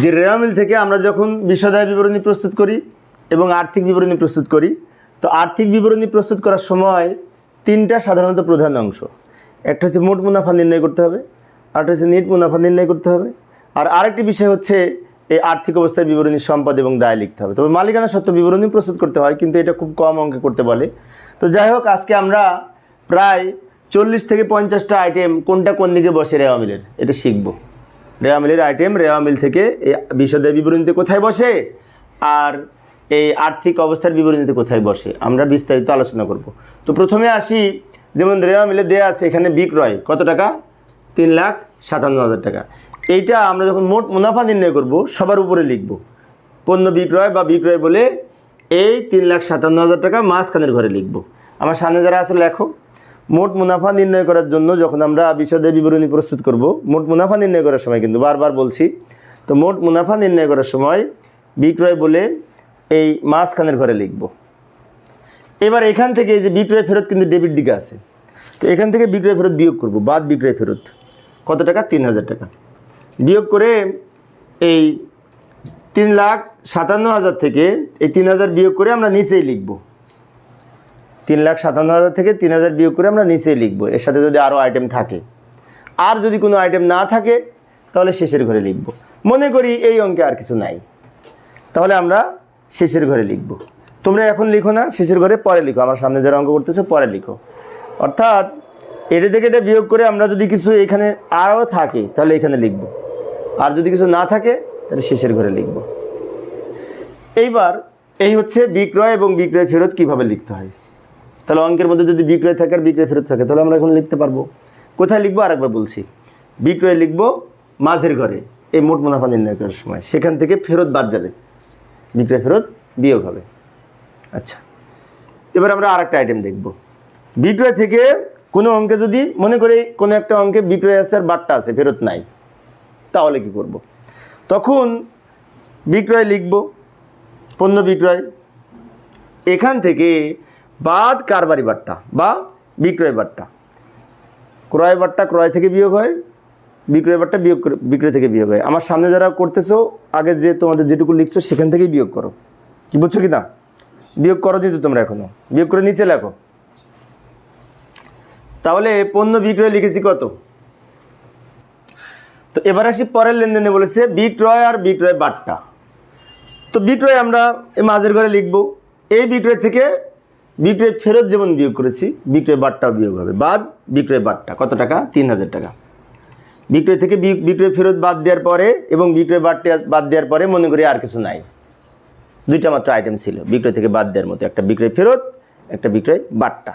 যে রেওয়া মিল থেকে আমরা যখন বিষদায় বিবরণী প্রস্তুত করি এবং আর্থিক বিবরণী প্রস্তুত করি, তো আর্থিক বিবরণী প্রস্তুত করার সময় তিনটা সাধারণত প্রধান অংশ। একটা হচ্ছে মোট মুনাফা নির্ণয় করতে হবে, আরেকটা হচ্ছে নেট মুনাফা নির্ণয় করতে হবে, আর আরেকটি বিষয় হচ্ছে এই আর্থিক অবস্থার বিবরণী সম্পদ এবং দায় লিখতে হবে। তবে মালিকানা সত্ত্ব বিবরণী প্রস্তুত করতে হয়, কিন্তু এটা খুব কম অঙ্কে করতে বলে। তো যাই হোক, আজকে আমরা প্রায় চল্লিশ থেকে পঞ্চাশটা আইটেম কোনটা কোন দিকে বসে রেওয়া মিলের, এটা শিখব। রেওয়া মিলের আইটেম রেওয়া মিল থেকে এই বিশদের বিবরণীতে কোথায় বসে? আর এই আর্থিক অবস্থার বিবরণীতে কোথায় বসে? আমরা বিস্তারিত আলোচনা করব। তো প্রথমে আসি, যেমন রেওয়া মিলে দেয়া আছে এখানে বিক্রয়, কত টাকা? তিন লাখ সাতান্ন হাজার টাকা। এইটা আমরা যখন মোট মুনাফা নির্ণয় করব, সবার উপরে লিখব। পণ্য বিক্রয় বা বিক্রয় বলে এই তিন লাখ সাতান্ন হাজার টাকা মাঝখানের ঘরে লিখব। আমার সামনে যারা আসলে লেখো। মোট মুনাফা নির্ণয় করার জন্য যখন আমরা বিশদে বিবরণী প্রস্তুত করব, মোট মুনাফা নির্ণয় করার সময় কিন্তু বারবার বলছি, তো মোট মুনাফা নির্ণয় করার সময় বিক্রয় বলে এই মাঝখানের ঘরে লিখব। এবার এখান থেকে যে বিক্রয় ফেরত কিন্তু ডেবিট দিকে আছে, তো এখান থেকে বিক্রয় ফেরত বিয়োগ করব, বাদ বিক্রয় ফেরত। কত টাকা? তিন হাজার টাকা। বিয়োগ করে এই তিন লাখ সাতান্ন হাজার থেকে এই তিন হাজার বিয়োগ করে আমরা নিচেই লিখব। তিন লাখ সাতান্ন হাজার থেকে তিন হাজার বিয়োগ করে আমরা নিচেই লিখব। এর সাথে যদি আরও আইটেম থাকে। আর যদি কোনো আইটেম না থাকে, তাহলে শেষের ঘরে লিখব। মনে করি এই অঙ্কে আর কিছু নাই। তাহলে আমরা শেষের ঘরে লিখব। তোমরা এখন লিখো না, শেষের ঘরে পরে লিখো। আমার সামনে যারা অঙ্ক করতেছো, পরে লিখো। অর্থাৎ, এটা থেকে এটা বিয়োগ করে আমরা যদি কিছু এখানে আরও থাকে, তাহলে এখানে লিখব। আর যদি কিছু না থাকে, তাহলে শেষের ঘরে লিখব। এইবার, এই হচ্ছে বিক্রয় এবং বিক্রয় ফেরত কীভাবে লিখতে হয়? তাহলে অঙ্কের মধ্যে যদি বিক্রয় থাকে আর বিক্রয় ফেরত থাকে, তাহলে আমরা এখন লিখতে পারব। কোথায় লিখব? আরেকবার বলছি। বিক্রয় লিখব মাঝের ঘরে। এই মোট মুনাফা নির্ণয় করার সময়। সেখান থেকে ফেরত বাদ যাবে। বিক্রয় ফেরত বিয়োগ হবে। আচ্ছা। এবার আমরা আরেকটা আইটেম দেখব। বিক্রয় থেকে কোনো অঙ্কে যদি, মনে করি কোনো একটা অঙ্কে বিক্রয় আছে আর বাট্টা আছে, ফেরত নাই, তাহলে কি করব। তখন বিক্রয় লিখব, পণ্য বিক্রয়। এখান থেকে বাদ কারবারি বাট্টা বা বিক্রয় বাট্টা ক্রয় বাট্টা ক্রয় থেকে বিয়োগ হয়, বিক্রয় বাট্টা বিয়োগ করে- বিক্রয় থেকে বিয়োগ হয়। আমার সামনে যারা করতেছো, আগে যে তোমাদের যেটুকু লিখছো, সেখান থেকেই বিয়োগ করো। কি বুঝছ কি না? বিয়োগ করো দিত তোমরা এখনও। বিয়োগ করে নিচে লেখো। তাহলে পণ্য বিক্রয় লিখেছি কত? তো এবার আসি পরের লেনদেনে বলেছে বিক্রয় আর বিক্রয় বাট্টা তো বিক্রয় আমরা এই মাঝের ঘরে লিখব। এই বিক্রয় থেকে বিক্রয় ফেরত যেমন বিয়োগ করেছি, বিক্রয় বারটাও বিয়োগ হবে। বাদ, বিক্রয় বাট্টা। কত টাকা? তিন হাজার টাকা। বিক্রয় থেকে বিক্রয় ফেরত বাদ দেওয়ার পরে এবং বিক্রয় বারটা বাদ দেওয়ার পরে মনে করি আর কিছু নাই। দুইটা মাত্র আইটেম ছিল, বিক্রয় থেকে বাদ দেওয়ার মতো। একটা বিক্রয় ফেরত, একটা বিক্রয় বাট্টা।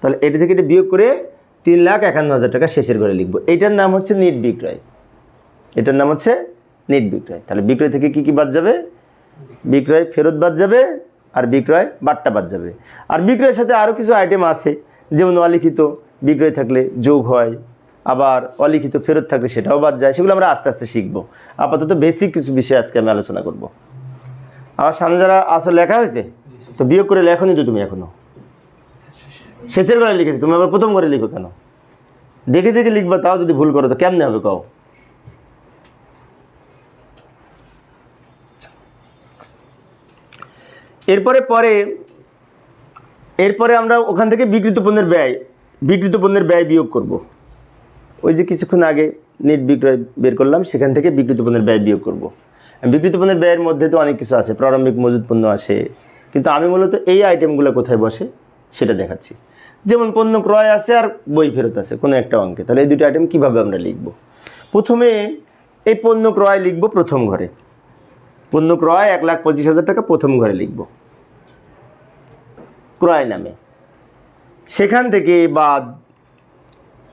তাহলে এটা থেকে এটা বিয়োগ করে তিন লাখ একান্ন হাজার টাকা শেষের ঘরে লিখব। এটার নাম হচ্ছে নিট বিক্রয়। এটার নাম হচ্ছে নিট বিক্রয়। তাহলে বিক্রয় থেকে কি কি বাদ যাবে? বিক্রয় ফেরত বাদ যাবে আর বিক্রয় বাট্টা বাদ যাবে। আর বিক্রয়ের সাথে আরও কিছু আইটেম আছে, যেমন অলিখিত বিক্রয় থাকলে যোগ হয়, আবার অলিখিত ফেরত থাকলে সেটাও বাদ যায়, সেগুলো আমরা আস্তে আস্তে শিখব। আপাতত বেসিক কিছু বিষয় আজকে আমি আলোচনা করব। আমার সামনে যারা আসলে লেখা হয়েছে, তো বিয়োগ করে লেখনি তো তুমি এখনও শেষের ঘরে লিখেছি, তুমি আবার প্রথম ঘরে লিখো কেন? দেখে দেখে লিখবা, তাও যদি ভুল করো তো কেমনে হবে কও? এরপরে পরে, এরপরে আমরা ওখান থেকে বিকৃত পণ্যের ব্যয়, বিকৃত পণ্যের ব্যয় বিয়োগ করব। ওই যে কিছুক্ষণ আগে নেট বিক্রয় বের করলাম, সেখান থেকে বিকৃত পণ্যের ব্যয় বিয়োগ করব। বিকৃত পণ্যের ব্যয়ের মধ্যে তো অনেক কিছু আছে, প্রারম্ভিক মজুদ পণ্য আছে, কিন্তু আমি মূলত এই আইটেমগুলো কোথায় বসে সেটা দেখাচ্ছি। যেমন পণ্য ক্রয় আছে আর বই ফেরত আছে, কোনো একটা অঙ্কে। তাহলে এই দুটো আইটেম কীভাবে আমরা লিখব? প্রথমে এই পণ্য ক্রয় লিখব প্রথম ঘরে। পণ্য ক্রয় এক লাখ পঁচিশ হাজার টাকা প্রথম ঘরে লিখব। ক্রয় নামে। সেখান থেকে বাদ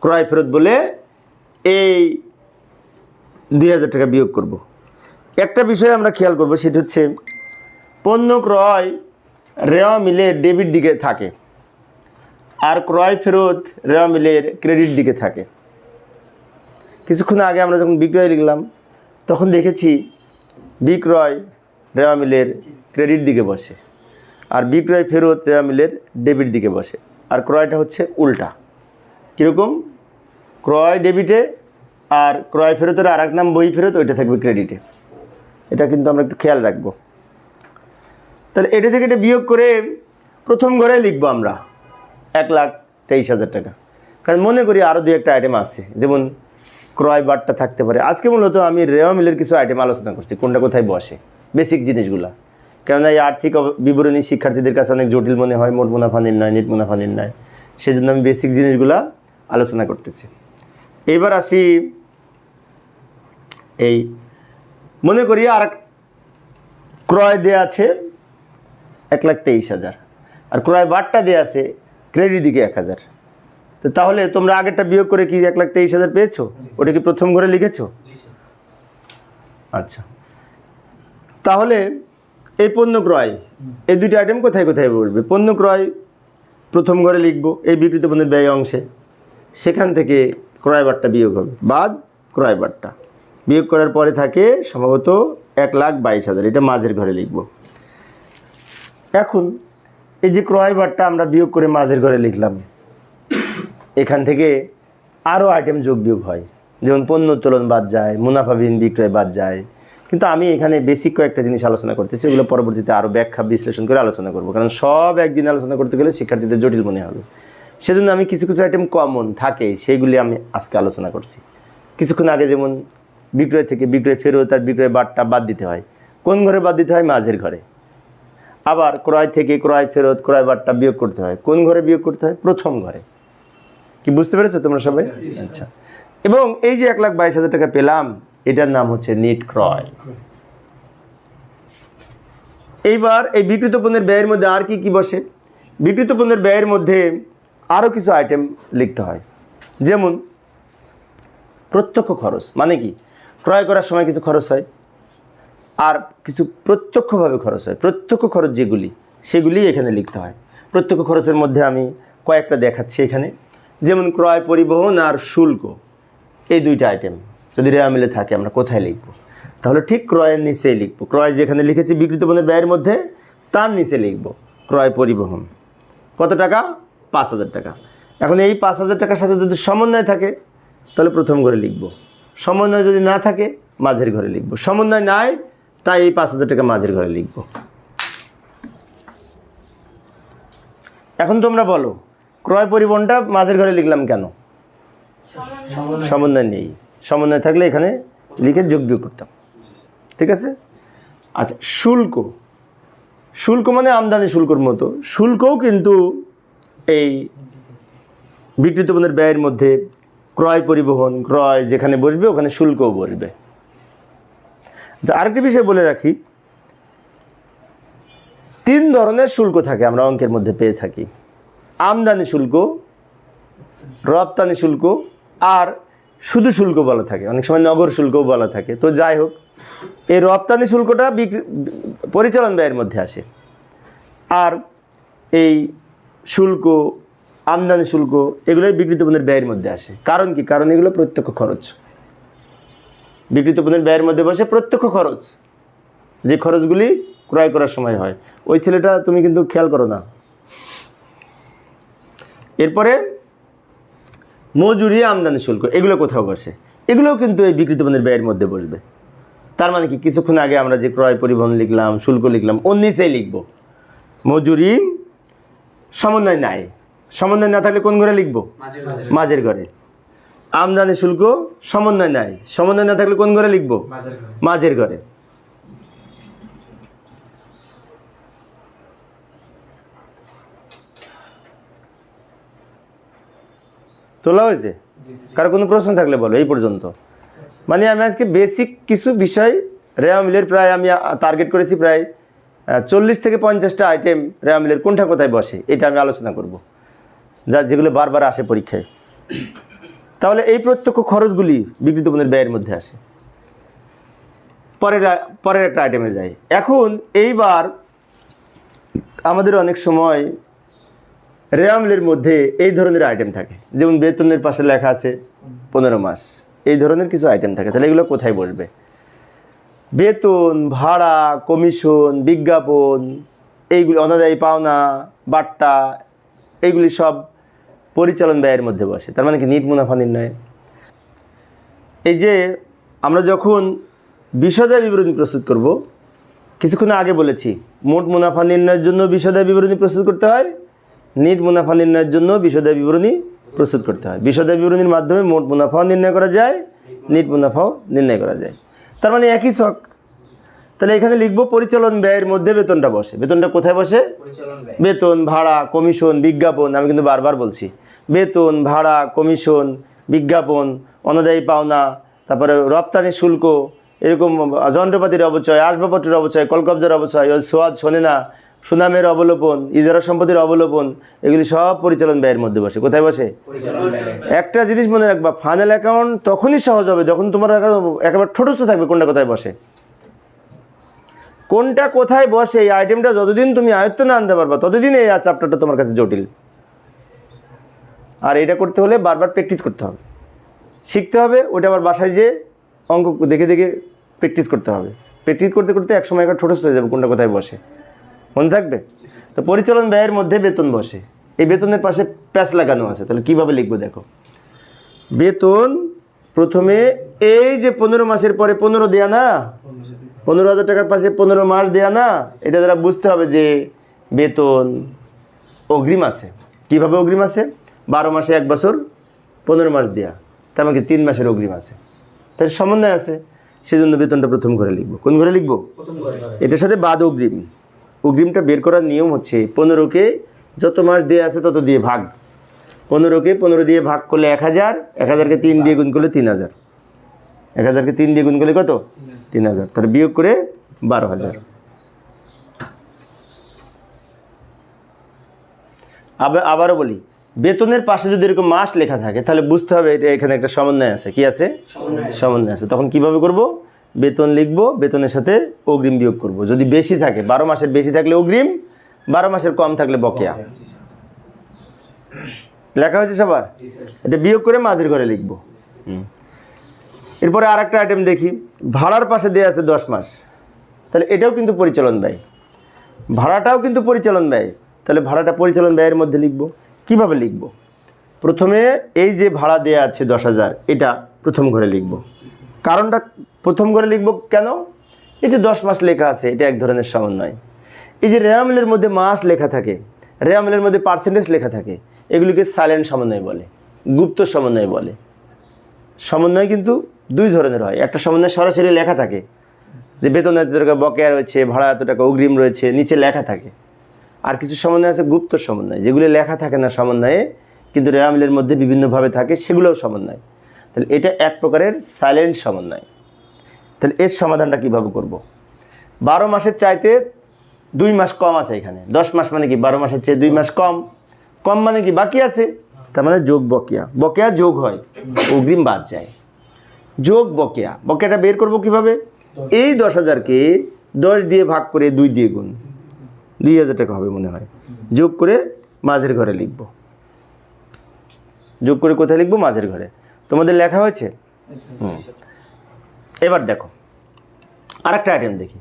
ক্রয় ফেরত বলে এই দুই হাজার টাকা বিয়োগ করব। একটা বিষয় আমরা খেয়াল করব, সেটা হচ্ছে পণ্য ক্রয় রেওয়া মিলে ডেবিট দিকে থাকে আর ক্রয় ফেরত রেওয়া মিলের ক্রেডিট দিকে থাকে। কিছুক্ষণ আগে আমরা যখন বিক্রয় লিখলাম, তখন দেখেছি বিক্রয় রেওয়া মিলের ক্রেডিট দিকে বসে। আর বিক্রয় ফেরত রেওয়া মিলের ডেবিট দিকে বসে। আর ক্রয়টা হচ্ছে উল্টা। কীরকম? ক্রয় ডেবিটে আর ক্রয় ফেরতের আর এক নাম বই ফেরত, ওইটা থাকবে ক্রেডিটে। এটা কিন্তু আমরা একটু খেয়াল রাখব। তাহলে এটা থেকে এটা বিয়োগ করে প্রথম ঘরে লিখব আমরা এক লাখ তেইশ হাজার টাকা। কারণ মনে করি আরও দু একটা আইটেম আছে, যেমন ক্রয় বারটা থাকতে পারে। আজকে মূলত আমি রেওয়া মিলের কিছু আইটেম আলোচনা করছি, কোনটা কোথায় বসে বেসিক জিনিসগুলা। কেননা এই আর্থিক বিবরণী শিক্ষার্থীদের কাছে অনেক জটিল মনে হয় মোট মুনাফা নির্ণয় নিট মুনাফা নির্ণয়। সেজন্য আমি বেসিক জিনিসগুলা আলোচনা করতেছি। এবার আসি এই মনে করি আর ক্রয় দেয়া আছে এক লাখ তেইশ হাজার। আর ক্রয় বারটা দেয়া আছে ক্রেডিট দিকে এক হাজার। তো তাহলে তোমরা আগেরটা বিয়োগ করে কি এক লাখ তেইশ হাজার পেয়েছ? ওটা কি প্রথম ঘরে লিখেছো? আচ্ছা। তাহলে এই পণ্য ক্রয়, এই দুটি আইটেম কোথায় কোথায় বলবে? পণ্য ক্রয়, প্রথম ঘরে লিখব, এই বিক্রিত পণ্যের ব্যয় অংশে। সেখান থেকে ক্রয় বারটা বিয়োগ হবে। বাদ ক্রয় বারটা বিয়োগ করার পরে থাকে সম্ভবত এক লাখ বাইশ হাজার। এটা মাঝের ঘরে লিখব। এখন এই যে ক্রয় বারটা আমরা বিয়োগ করে মাঝের ঘরে লিখলাম, এখান থেকে আরও আইটেম যোগ বিয়োগ হয়। যেমন পণ্য উত্তোলন বাদ যায় মুনাফাবিহীন বিক্রয় বাদ যায় কিন্তু আমি এখানে বেসিক কয়েকটা জিনিস আলোচনা করতেছি এগুলো পরবর্তীতে আরও ব্যাখ্যা বিশ্লেষণ করে আলোচনা করব। কারণ সব একদিন আলোচনা করতে গেলে শিক্ষার্থীদের জটিল মনে হবে। সেজন্য আমি কিছু কিছু আইটেম কমন থাকে সেইগুলি আমি আজকে আলোচনা করছি। কিছুক্ষণ আগে যেমন বিক্রয় থেকে বিক্রয় ফেরত আর বিক্রয় বারটা বাদ দিতে হয়। কোন ঘরে বাদ দিতে হয়? মাঝের ঘরে। আবার ক্রয় থেকে ক্রয় ফেরত ক্রয় বারটা বিয়োগ করতে হয়। কোন ঘরে বিয়োগ করতে হয়? প্রথম ঘরে। কি বুঝতে পেরেছ তোমরা সবাই? আচ্ছা। এবং এই যে এক লাখ বাইশ হাজার টাকা পেলাম এটার নাম হচ্ছে নিট ক্রয়। এইবার এই বিকৃত পণ্যের ব্যয়ের মধ্যে আর কি কি বসে? বিকৃত পণ্যের ব্যয়ের মধ্যে আরও কিছু আইটেম লিখতে হয়। যেমন, প্রত্যক্ষ খরচ। মানে কি? ক্রয় করার সময় কিছু খরচ হয় আর কিছু প্রত্যক্ষভাবে খরচ হয়। প্রত্যক্ষ খরচ যেগুলি, সেগুলি এখানে লিখতে হয়। প্রত্যক্ষ খরচের মধ্যে আমি কয়েকটা দেখাচ্ছি এখানে। যেমন, ক্রয় পরিবহন আর শুল্ক। এই দুইটা আইটেম যদি রেয়া মিলে থাকে আমরা কোথায় লিখব? তাহলে ঠিক ক্রয়ের নিচেই লিখব। ক্রয় যেখানে লিখেছি বিকৃত পণ্যের ব্যয়ের মধ্যে তার নিচে লিখব। ক্রয় পরিবহন। কত টাকা? পাঁচ হাজার টাকা। এখন এই পাঁচ হাজার টাকার সাথে যদি সমন্বয় থাকে তাহলে প্রথম ঘরে লিখব। সমন্বয় যদি না থাকে মাঝের ঘরে লিখব। সমন্বয় নাই তাই এই পাঁচ হাজার টাকা মাঝের ঘরে লিখব। এখন তোমরা বলো ক্রয় পরিবহনটা মাঝের ঘরে লিখলাম কেন? সমন্বয় নেই। সমন্বয় থাকলে এখানে লিখে যোগ বিয়োগ করতাম। ঠিক আছে? আচ্ছা শুল্ক। শুল্ক মানে আমদানি শুল্কর মতো। শুল্কও কিন্তু এই বিকৃত পণ্যের ব্যয়ের মধ্যে ক্রয় পরিবহন, ক্রয় যেখানে বসবে, ওখানে শুল্কও বসবে। আচ্ছা আরেকটি বিষয় বলে রাখি। তিন ধরনের শুল্ক থাকে, আমরা অঙ্কের মধ্যে পেয়ে থাকি। আমদানি শুল্ক, রপ্তানি শুল্ক আর শুধু শুল্ক বলা থাকে, অনেক সময় নগর শুল্কও বলা থাকে। তো যাই হোক, এই রপ্তানি শুল্কটা পরিচালন ব্যয়ের মধ্যে আসে। আর এই শুল্ক, আমদানি শুল্ক, এগুলোই বিকৃত পণ্যের ব্যয়ের মধ্যে আসে। কারণ কি? কারণ এগুলো প্রত্যক্ষ খরচ। বিকৃত পণ্যের ব্যয়ের মধ্যে বসে প্রত্যক্ষ খরচ। যে খরচগুলি ক্রয় করার সময় হয়। ওই ছেলেটা তুমি কিন্তু খেয়াল করো না। এরপরে মজুরি আমদানি শুল্ক এগুলো কোথাও বসে। এগুলোও কিন্তু এই বিকৃত পণ্যের ব্যয়ের মধ্যে বসবে। তার মানে কি? কিছুক্ষণ আগে আমরা যে ক্রয় পরিবহন লিখলাম শুল্ক লিখলাম ওর নিচেই লিখব। মজুরি সমন্বয় নাই। সমন্বয় না থাকলে কোন ঘরে লিখব? মাঝের ঘরে। আমদানি শুল্ক সমন্বয় নাই। সমন্বয় না থাকলে কোন ঘরে লিখব? মাঝের ঘরে। তোলা হয়েছে? কারও কোনো প্রশ্ন থাকলে বলো এই পর্যন্ত। মানে আমি আজকে বেসিক কিছু বিষয় রেয়া মিলের প্রায় আমি টার্গেট করেছি প্রায় চল্লিশ থেকে পঞ্চাশটা আইটেম রেয়া মিলের কোনটা কোথায় বসে এটা আমি আলোচনা করব। যা যেগুলো বারবার আসে পরীক্ষায়। তাহলে এই প্রত্যক্ষ খরচগুলি বিকৃত পণ্যের ব্যয়ের মধ্যে আসে। পরের পরের একটা আইটেমে যাই। এখন এইবার আমাদের অনেক সময় রেয়ামলের মধ্যে এই ধরনের আইটেম থাকে। যেমন বেতনের পাশে লেখা আছে পনেরো মাস। এই ধরনের কিছু আইটেম থাকে। তাহলে এগুলো কোথায় বসবে? বেতন, ভাড়া কমিশন বিজ্ঞাপন, এইগুলি অনাদায়ী পাওনা, বাট্টা, এইগুলি সব পরিচালন ব্যয়ের মধ্যে বসে। তার মানে কি নিট মুনাফা নির্ণয়? এই যে আমরা যখন বিশদায় বিবরণী প্রস্তুত করব, কিছুক্ষণ আগে বলেছি, মোট মুনাফা নির্ণয়ের জন্য বিশদায় বিবরণী প্রস্তুত করতে হয়। নিট মুনাফা নির্ণয়ের জন্য বিশদায় বিবরণী প্রস্তুত করতে হয়। বিশদায় বিবরণীর মাধ্যমে মোট মুনাফাও নির্ণয় করা যায় নিট মুনাফাও নির্ণয় করা যায়। তার মানে একই শখ। তাহলে এখানে লিখব পরিচালন ব্যয়ের মধ্যে বেতনটা বসে। বেতনটা কোথায় বসে? বেতন ভাড়া কমিশন বিজ্ঞাপন আমি কিন্তু বারবার বলছি। বেতন ভাড়া কমিশন বিজ্ঞাপন অনাদায়ী পাওনা তারপরে রপ্তানি শুল্ক এরকম যন্ত্রপাতির অবচয় আসবাবপত্রের অবচয় কলকবজার অবচয় ওই সোয়াদ শোনে না সুনামের অবলোপন ইজারা সম্পত্তির অবলোপন এগুলি সব পরিচালন ব্যয়ের মধ্যে বসে। কোথায় বসে? একটা জিনিস মনে রাখবা ফাইনাল অ্যাকাউন্ট তখনই সহজ হবে যখন তোমার একেবারে- ঠোঁটস্থ থাকবে কোনটা কোথায় বসে। কোনটা কোথায় বসে এই আইটেমটা যতদিন তুমি আয়ত্ত না আনতে পারবা ততদিন এই চ্যাপ্টারটা তোমার কাছে জটিল। আর এটা করতে হলে বারবার প্র্যাকটিস করতে হবে। শিখতে হবে ওটা আবার বাসায় যে অঙ্ক দেখে দেখে প্র্যাকটিস করতে হবে। প্র্যাকটিস করতে করতে এক সময় একটা ঠোঁটস্থ হয়ে যাবে কোনটা কোথায় বসে। মনে থাকবে? তো পরিচালন ব্যয়ের মধ্যে বেতন বসে। এই বেতনের পাশে প্যাচ লাগানো আছে। তাহলে কীভাবে লিখব দেখো? বেতন প্রথমে এই যে পনেরো মাসের পরে পনেরো দেয়া না? পনেরো হাজার টাকার পাশে পনেরো মাস দেয়া না? এটা দ্বারা বুঝতে হবে যে বেতন অগ্রিম আছে। কীভাবে অগ্রিম আছে? বারো মাসে এক বছর পনেরো মাস দেয়া। তার মানে তিন মাসের অগ্রিম আছে। তার সমন্বয় আছে। সেজন্য বেতনটা প্রথম ঘরে লিখব। কোন ঘরে লিখব? এটার সাথে বাদ অগ্রিম। অগ্রিমটা বের করার নিয়ম হচ্ছে পনেরোকে যত মাস দিয়ে আছে তত দিয়ে ভাগ। পনেরোকে পনেরো দিয়ে ভাগ করলে এক হাজার এক হাজারকে তিন দিয়ে গুণ করলে তিন হাজার। এক হাজারকে তিন দিয়ে গুণ করলে কত? তিন হাজার। তাহলে বিয়োগ করে বারো হাজার। আবার আবারও বলি বেতনের পাশে যদি এরকম মাস লেখা থাকে তাহলে বুঝতে হবে এটা এখানে একটা সমন্বয় আছে। কি আছে? সমন্বয় সমন্বয় আছে। তখন কীভাবে করব? বেতন লিখব বেতনের সাথে অগ্রিম বিয়োগ করব। যদি বেশি থাকে বারো মাসের বেশি থাকলে অগ্রিম বারো মাসের কম থাকলে বকেয়া। লেখা হয়েছে সবার? এটা বিয়োগ করে মাঝের ঘরে লিখব। হুম। এরপরে আর একটা আইটেম দেখি। ভাড়ার পাশে দেওয়া আছে দশ মাস। তাহলে এটাও কিন্তু পরিচালন ব্যয়। ভাড়াটাও কিন্তু পরিচালন ব্যয়। তাহলে ভাড়াটা পরিচালন ব্যয়ের মধ্যে লিখব। কীভাবে লিখব? প্রথমে এই যে ভাড়া দেয়া আছে দশ হাজার এটা প্রথম ঘরে লিখব। কারণটা প্রথম করে লিখব কেন? এই যে দশ মাস লেখা আছে, এটা এক ধরনের সমন্বয়। এই যে রেয়ামিলের মধ্যে মাস লেখা থাকে, রেয়ামিলের মধ্যে পার্সেন্টেজ লেখা থাকে, এগুলিকে সাইলেন্ট সমন্বয় বলে, গুপ্ত সমন্বয় বলে। সমন্বয় কিন্তু দুই ধরনের হয়, একটা সমন্বয় সরাসরি লেখা থাকে, যে বেতন এত টাকা, বকেয়া রয়েছে, ভাড়া এত টাকা, অগ্রিম রয়েছে, নিচে লেখা থাকে। আর কিছু সমন্বয় আছে গুপ্ত সমন্বয়, যেগুলি লেখা থাকে না সমন্বয়ে, কিন্তু রেয়ামিলের মধ্যে বিভিন্নভাবে থাকে, সেগুলোও সমন্বয়। তাহলে এটা এক প্রকারের সাইলেন্ট সমন্বয়। তাহলে এর সমাধানটা কীভাবে করব। বারো মাসের চাইতে দুই মাস কম আছে এখানে। দশ মাস মানে কি? বারো মাসের চেয়ে দুই মাস কম। কম মানে কি? বাকি আছে। তার মানে যোগ বকেয়া। বকেয়া যোগ হয়। অগ্রিম বাদ যায়। যোগ বকেয়া। বকেয়াটা বের করব কীভাবে? এই দশ হাজারকে দশ দিয়ে ভাগ করে দুই দিয়ে গুণ। দুই হাজার টাকা হবে মনে হয়। যোগ করে মাঝের ঘরে লিখব। যোগ করে কোথায় লিখব? মাঝের ঘরে। তোমাদের লেখা হয়েছে? এবার দেখো আর একটা আইটেম দেখি।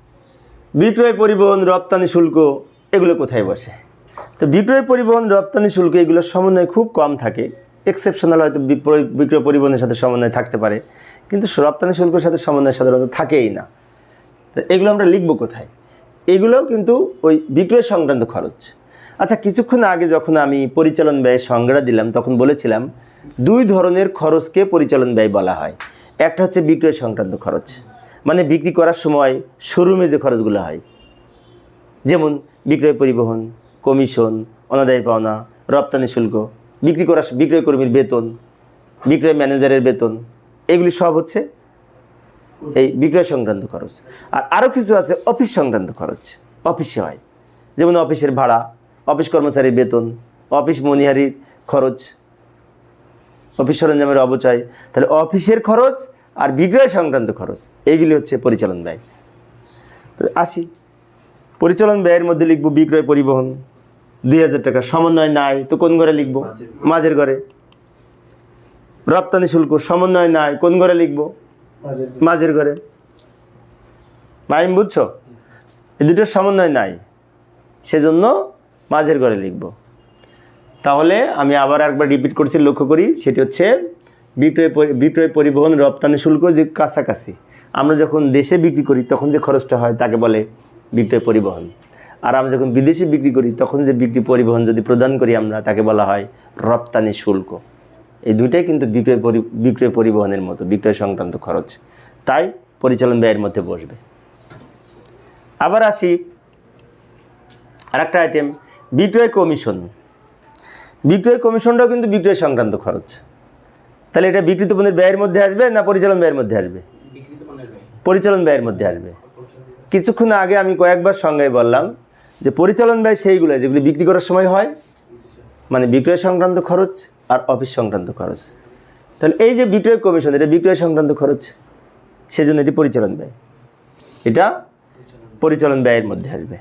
বিক্রয় পরিবহন রপ্তানি শুল্ক এগুলো কোথায় বসে? তো বিক্রয় পরিবহন রপ্তানি শুল্ক এগুলোর সমন্বয় খুব কম থাকে। এক্সেপশনাল হয়তো বিক্রয় বিক্রয় পরিবহনের সাথে সমন্বয় থাকতে পারে। কিন্তু রপ্তানি শুল্কের সাথে সমন্বয় সাধারণত থাকেই না। তো এগুলো আমরা লিখব কোথায়? এগুলোও কিন্তু ওই বিক্রয় সংক্রান্ত খরচ। আচ্ছা কিছুক্ষণ আগে যখন আমি পরিচালন ব্যয় সংজ্ঞা দিলাম তখন বলেছিলাম দুই ধরনের খরচকে পরিচালন ব্যয় বলা হয়। একটা হচ্ছে বিক্রয় সংক্রান্ত খরচ মানে বিক্রি করার সময় শোরুমে যে খরচগুলো হয়, যেমন বিক্রয় পরিবহন, কমিশন, অনাদায়ী পাওনা, রপ্তানি শুল্ক, বিক্রি করার বিক্রয় কর্মীর বেতন, বিক্রয় ম্যানেজারের বেতন, এগুলি সব হচ্ছে এই বিক্রয় সংক্রান্ত খরচ। আর আরও কিছু আছে অফিস সংক্রান্ত খরচ, অফিসে হয়, যেমন অফিসের ভাড়া, অফিস কর্মচারীর বেতন, অফিস মনিহারির খরচ অফিস সরঞ্জামের অবচয় তাহলে অফিসের খরচ আর বিক্রয় সংক্রান্ত খরচ এইগুলি হচ্ছে পরিচালন ব্যয়। তো আসি পরিচালন ব্যয়ের মধ্যে লিখব বিক্রয় পরিবহন দুই হাজার টাকা সমন্বয় নাই তো কোন ঘরে লিখব? মাঝের ঘরে। রপ্তানি শুল্ক সমন্বয় নাই কোন ঘরে লিখব? মাঝের ঘরে। মাইম বুঝছ? এই দুটোর সমন্বয় নাই সেজন্য মাঝের ঘরে লিখব। তাহলে আমি আবার একবার রিপিট করছি, লক্ষ্য করি, সেটি হচ্ছে বিক্রয় বিক্রয় পরিবহন রপ্তানি শুল্ক যে কাছাকাছি। আমরা যখন দেশে বিক্রি করি, তখন যে খরচটা হয়, তাকে বলে বিক্রয় পরিবহন। আর আমরা যখন বিদেশে বিক্রি করি, তখন যে বিক্রি পরিবহন যদি প্রদান করি আমরা, তাকে বলা হয় রপ্তানি শুল্ক। এই দুইটাই কিন্তু বিক্রয় পরি, বিক্রয় পরিবহনের মতো, বিক্রয় সংক্রান্ত খরচ। তাই পরিচালন ব্যয়ের মধ্যে বসবে। আবার আসি আর একটা আইটেম বিক্রয় কমিশন। বিক্রয় কমিশনটাও কিন্তু বিক্রয় সংক্রান্ত খরচ। তাহলে এটা বিক্রিত পণ্যের ব্যয়ের মধ্যে আসবে না পরিচালন ব্যয়ের মধ্যে আসবে? পরিচালন ব্যয়ের মধ্যে আসবে। কিছুক্ষণ আগে আমি কয়েকবার সংজ্ঞায় বললাম যে পরিচালন ব্যয় সেইগুলো, যেগুলি বিক্রি করার সময় হয় মানে বিক্রয় সংক্রান্ত খরচ আর অফিস সংক্রান্ত খরচ। তাহলে এই যে বিক্রয় কমিশন, এটা বিক্রয় সংক্রান্ত খরচ, সেজন্য এটি পরিচালন ব্যয়। এটা পরিচালন ব্যয়ের মধ্যে আসবে।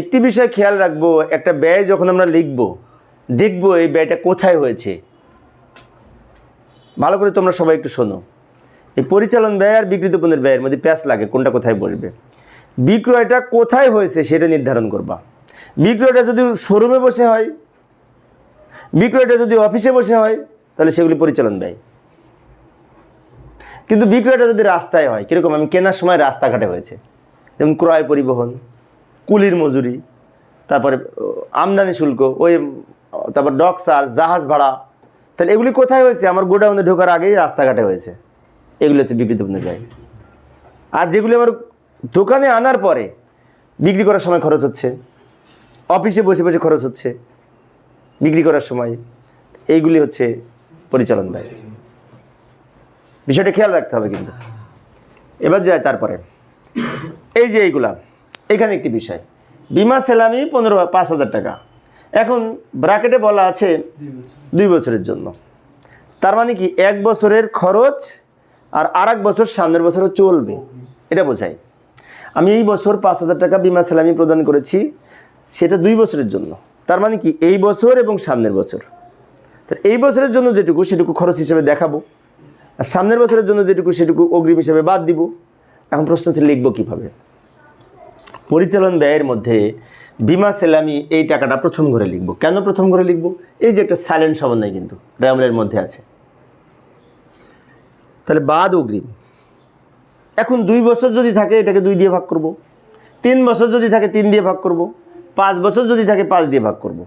একটি বিষয় খেয়াল রাখব, একটা ব্যয় যখন আমরা লিখব দেখব এই ব্যয়টা কোথায় হয়েছে। ভালো করে তোমরা সবাই একটু শোনো। এই পরিচালন ব্যয় আর বিক্রিত পণ্যের ব্যয়ের মধ্যে প্যাঁচ লাগে, কোনটা কোথায় বসবে। বিক্রয়টা কোথায় হয়েছে সেটা নির্ধারণ করবা। বিক্রয়টা যদি শোরুমে বসে হয়, বিক্রয়টা যদি অফিসে বসে হয়, তাহলে সেগুলি পরিচালন ব্যয়। কিন্তু বিক্রয়টা যদি রাস্তায় হয়, কীরকম আমি কেনার সময় রাস্তাঘাটে হয়েছে। যেমন ক্রয় পরিবহন, কুলির মজুরি, তারপরে আমদানি শুল্ক, ওই তারপর ডক চার্জ জাহাজ ভাড়া। তাহলে এগুলি কোথায় হয়েছে? আমার গোডাউনে ঢোকার আগেই রাস্তাঘাটে হয়েছে। এগুলি হচ্ছে পণ্যের ব্যয় আর যেগুলি আমার দোকানে আনার পরে বিক্রি করার সময় খরচ হচ্ছে, অফিসে বসে বসে খরচ হচ্ছে বিক্রি করার সময়, এইগুলি হচ্ছে পরিচালন ব্যয়। বিষয়টা খেয়াল রাখতে হবে কিন্তু। এবার যায় তারপরে। এই যে এইগুলা, এখানে একটি বিষয়। বিমা সেলামি পনেরো, পাঁচ হাজার টাকা। এখন ব্র্যাকেটে বলা আছে দুই বছরের। জন্য। তার মানে কি এক বছরের খরচ আর আর এক বছর সামনের বছরও চলবে। এটা বোঝায়। আমি এই বছর পাঁচ হাজার টাকা বিমা সেলামি প্রদান করেছি সেটা দুই বছরের জন্য। তার মানে কি এই বছর এবং সামনের বছর। তাহলে এই বছরের জন্য যেটুকু সেটুকু খরচ হিসেবে দেখাবো। আর সামনের বছরের জন্য যেটুকু সেটুকু অগ্রিম হিসেবে বাদ দিব। এখন প্রশ্ন হচ্ছে লিখব কীভাবে? পরিচালন ব্যয়ের মধ্যে বিমা সেলামি এই টাকাটা প্রথম ঘরে লিখব। কেন প্রথম ঘরে লিখব? এই যে একটা সাইলেন্ট সমন্বয় কিন্তু রেমলের মধ্যে আছে। তাহলে বাদ অগ্রিম। এখন দুই বছর যদি থাকে, এটাকে দুই দিয়ে ভাগ করব। তিন বছর যদি থাকে, তিন দিয়ে ভাগ করব। পাঁচ বছর যদি থাকে, পাঁচ দিয়ে ভাগ করব।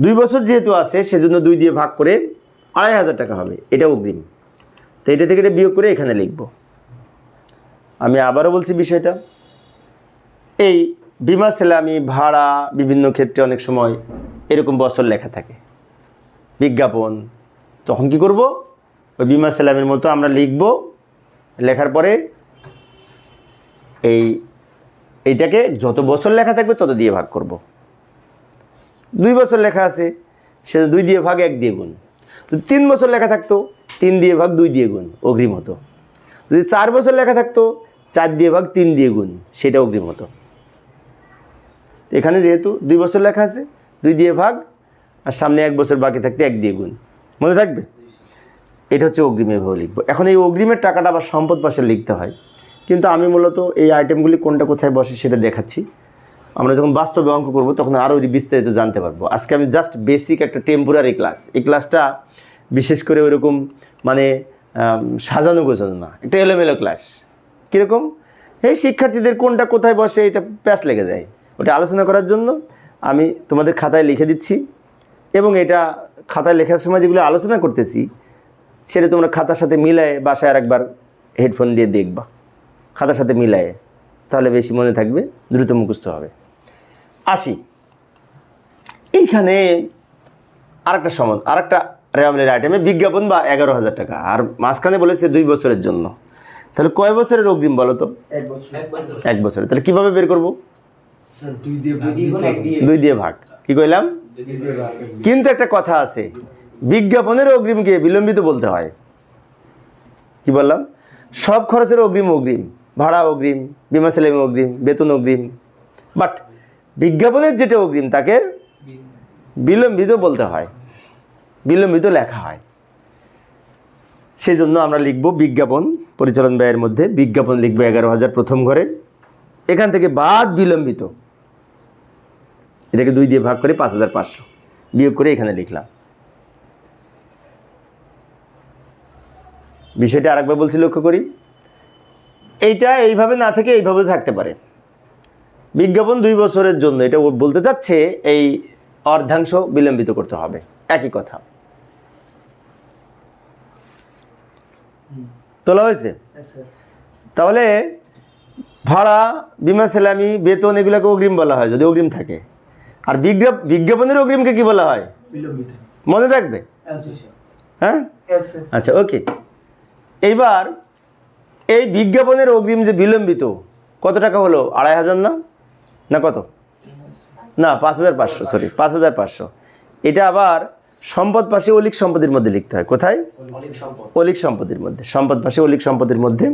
দুই বছর যেহেতু আছে, সেজন্য দুই দিয়ে ভাগ করে আড়াই হাজার টাকা হবে। এটা অগ্রিম। তো এটা থেকে এটা বিয়োগ করে এখানে লিখব। আমি আবারও বলছি বিষয়টা। এই বিমা সেলামি, ভাড়া বিভিন্ন ক্ষেত্রে অনেক সময় এরকম বছর লেখা থাকে। বিজ্ঞাপন, তখন কি করব? ওই বিমা সেলামের মতো আমরা লিখব। লেখার পরে এই, এইটাকে যত বছর লেখা থাকবে তত দিয়ে ভাগ করব। দুই বছর লেখা আছে, সে দুই দিয়ে ভাগ এক দিয়ে গুণ। যদি তিন বছর লেখা থাকতো, তিন দিয়ে ভাগ দুই দিয়ে গুণ, অগ্রিম হতো। যদি চার বছর লেখা থাকতো, চার দিয়ে ভাগ তিন দিয়ে গুণ, সেটা অগ্রিম হতো। এখানে যেহেতু দুই বছর লেখা আছে, দুই দিয়ে ভাগ, আর সামনে এক বছর বাকি থাকতে এক দিয়ে গুণ। মনে থাকবে? এটা হচ্ছে অগ্রিম এভাবে লিখব। এখন এই অগ্রিমের টাকাটা আবার সম্পদ পাশে লিখতে হয়। কিন্তু আমি মূলত এই আইটেমগুলি কোনটা কোথায় বসে সেটা দেখাচ্ছি। আমরা যখন বাস্তবে অঙ্ক করব, তখন আরও বিস্তারিত জানতে পারব। আজকে আমি জাস্ট বেসিক একটা টেম্পোরারি ক্লাস এই ক্লাসটা বিশেষ করে ওইরকম মানে সাজানো গোছানো না। একটা এলোমেলো ক্লাস কীরকম? এই শিক্ষার্থীদের কোনটা কোথায় বসে, এটা প্যাচ লেগে যায়। ওটা আলোচনা করার জন্য আমি তোমাদের খাতায় লিখে দিচ্ছি এবং এটা খাতায় লেখার সময় যেগুলো আলোচনা করতেছি সেটা তোমরা খাতার সাথে মিলায়ে বাসায় আর একবার হেডফোন দিয়ে দেখবা। খাতার সাথে মিলায়ে তাহলে বেশি মনে থাকবে দ্রুত মুখস্থ হবে। আসি। এইখানে আরেকটা সমাজ আরেকটা রেওয়ামলের আইটেমে বিজ্ঞাপন বা এগারো হাজার টাকা আর মাঝখানে বলেছে দুই বছরের জন্য। তাহলে কয় বছরের অগ্রিম বলো তো? এক বছর। এক বছর। তাহলে কীভাবে বের করব? দুই দিয়ে ভাগ কি কইলাম? দুই দিয়ে ভাগ কিন্তু একটা কথা আছে। বিজ্ঞাপনের অগ্রিমকে বিলম্বিত বলতে হয়। কি বললাম? সব খরচের অগ্রিম অগ্রিম। ভাড়া অগ্রিম বিমা সেলামি অগ্রিম বেতন অগ্রিম। বাট বিজ্ঞাপনের যেটা অগ্রিম তাকে বিলম্বিত বলতে হয়। বিলম্বিত লেখা হয়। সেই জন্য আমরা লিখব বিজ্ঞাপন পরিচালন ব্যয়ের মধ্যে। বিজ্ঞাপন লিখব এগারো হাজার প্রথম ঘরে। এখান থেকে বাদ বিলম্বিত। এটাকে দুই দিয়ে ভাগ করে পাঁচ হাজার পাঁচশো। বিয়োগ করে এখানে লিখলাম। বিষয়টা আরেকবার বলছি লক্ষ্য করি। এইটা এইভাবে না থেকে এইভাবে থাকতে পারে। বিজ্ঞাপন দুই বছরের জন্য এটা বলতে চাচ্ছে এই অর্ধাংশ বিলম্বিত করতে হবে। একই কথা। তোলা হয়েছে? তাহলে ভাড়া বিমা সেলামি বেতন এগুলোকে অগ্রিম বলা হয় যদি অগ্রিম থাকে। আর বিজ্ঞাপ বিজ্ঞাপনের অগ্রিমকে কি বলা হয়? মনে থাকবে? হ্যাঁ? আচ্ছা ওকে এইবার এই বিজ্ঞাপনের অগ্রিম যে বিলম্বিত কত টাকা হলো? আড়াই হাজার না? না কত? না পাঁচ হাজার পাঁচশো সরি পাঁচ হাজার পাঁচশো। এটা আবার সম্পদ পাশে অলিক সম্পত্তির মধ্যে লিখতে হয়। কোথায়? অলিক সম্পত্তির মধ্যে। সম্পদ পাশে অলিক সম্পত্তির মধ্যে।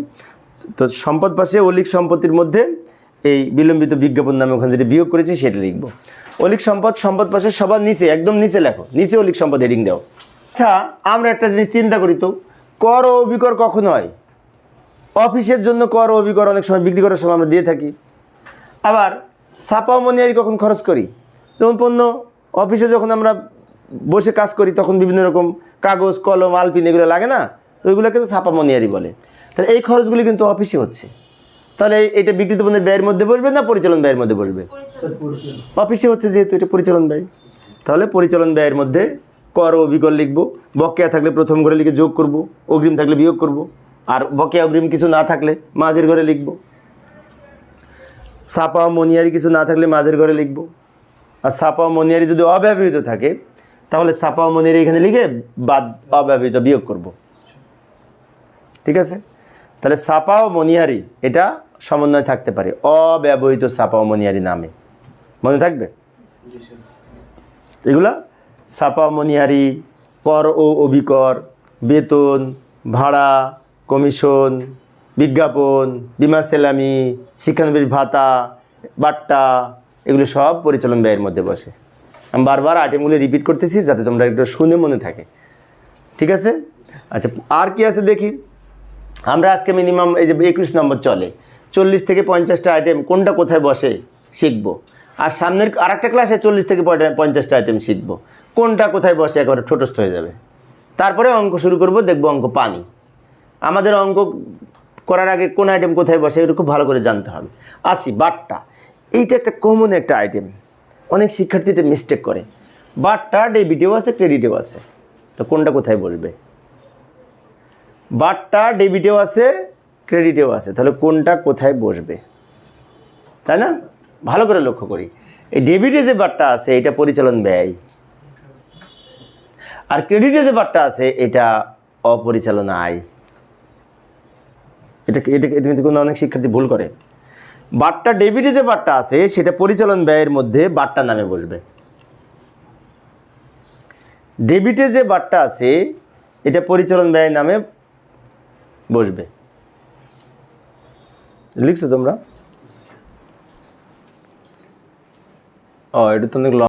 তো সম্পদ পাশে অলিক সম্পত্তির মধ্যে এই বিলম্বিত বিজ্ঞাপন নামে ওখানে যেটা বিয়োগ করেছি সেটা লিখব। অলিক সম্পদ সম্পদ পাশে সবার নিচে, একদম নিচে লেখো, নিচে অলিক সম্পদ হেডিং দাও। আচ্ছা আমরা একটা জিনিস চিন্তা করি তো, কর ও অবিকর কখন হয়? অফিসের জন্য কর ও অবিকর অনেক সময় বিক্রি করার সময় আমরা দিয়ে থাকি। আবার ছাপা মনিয়ারি কখন খরচ করি? যেমন পণ্য, অফিসে যখন আমরা বসে কাজ করি, তখন বিভিন্ন রকম কাগজ, কলম, আলপিন এগুলো লাগে না? তো ওইগুলোকে তো ছাপা মনিয়ারি বলে। তাহলে এই খরচগুলি কিন্তু অফিসে হচ্ছে। তাহলে এটা বিক্রিত পণ্যের ব্যয়ের মধ্যে বসবে না পরিচালন ব্যয়ের মধ্যে পরিচয়। অফিসে হচ্ছে যেহেতু এটা পরিচালন ব্যয়। তাহলে পরিচালন ব্যয়ের মধ্যে কর ও অবিকর লিখব, বকেয়া থাকলে প্রথম ঘরে লিখে যোগ করব, অগ্রিম থাকলে বিয়োগ করব, আর বকেয়া অগ্রিম কিছু না থাকলে মাঝের ঘরে লিখব। সাপা মনিয়ারি কিছু না থাকলে মাঝের ঘরে লিখব। আর সাপা মনিয়ারি যদি অব্যবহৃত থাকে, তাহলে সাপা মনিয়ারি এখানে লিখে বাদ অব্যবহৃত বিয়োগ করব। ঠিক আছে? তাহলে সাপা ও মনিয়ারি, এটা সমন্বয় থাকতে পারে। অব্যবহৃত সাপা ও মনিয়ারি নামে। মনে থাকবে? এগুলা ছাপা মনিহারি কর ও অভিকর, বেতন, ভাড়া, কমিশন, বিজ্ঞাপন, বিমা সেলামি, শিক্ষানবিশ ভাতা, বাট্টা, এগুলো সব পরিচালন ব্যয়ের মধ্যে বসে। আমি বারবার আইটেমগুলো রিপিট করতেছি যাতে তোমরা একটু শুনে মনে থাকে। ঠিক আছে? আচ্ছা আর কি আছে দেখি? আমরা আজকে মিনিমাম এই যে একুশ নম্বর চলে। চল্লিশ থেকে পঞ্চাশটা আইটেম কোনটা কোথায় বসে শিখব? আর সামনের আর একটা ক্লাসে চল্লিশ থেকে পঞ্চাশটা আইটেম শিখব। কোনটা কোথায় বসে একেবারে ঠোঁটস্থ হয়ে যাবে? তারপরে অঙ্ক শুরু করব, দেখব অঙ্ক পানি। আমাদের অঙ্ক করার আগে কোন আইটেম কোথায় বসে এটা খুব ভালো করে জানতে হবে। আসি, বাট্টা। এইটা একটা কমন একটা আইটেম অনেক শিক্ষার্থী এটা মিস্টেক করে। বাট্টা ডেবিটেও আছে ক্রেডিটেও আছে। তো কোনটা কোথায় বলবে বারটা ডেবিটেও আছে ক্রেডিটেও আছে। তাহলে কোনটা কোথায় বসবে? তাই না? ভালো করে লক্ষ্য করি। এই ডেবিটে যে বারটা আছে, এটা পরিচালন ব্যয়। আর ক্রেডিটে যে বারটা আছে, এটা অপরিচালন আয়। এটা এটা এটা কিন্তু কোনো অনেক শিক্ষার্থী ভুল করে। বারটা ডেবিটে যে বারটা আছে, সেটা পরিচালন ব্যয়ের মধ্যে বারটা নামে বসবে। ডেবিটে যে বারটা আছে, এটা পরিচালন ব্যয় নামে বসবে। লিখছো তোমরা ও এটা তো অনেক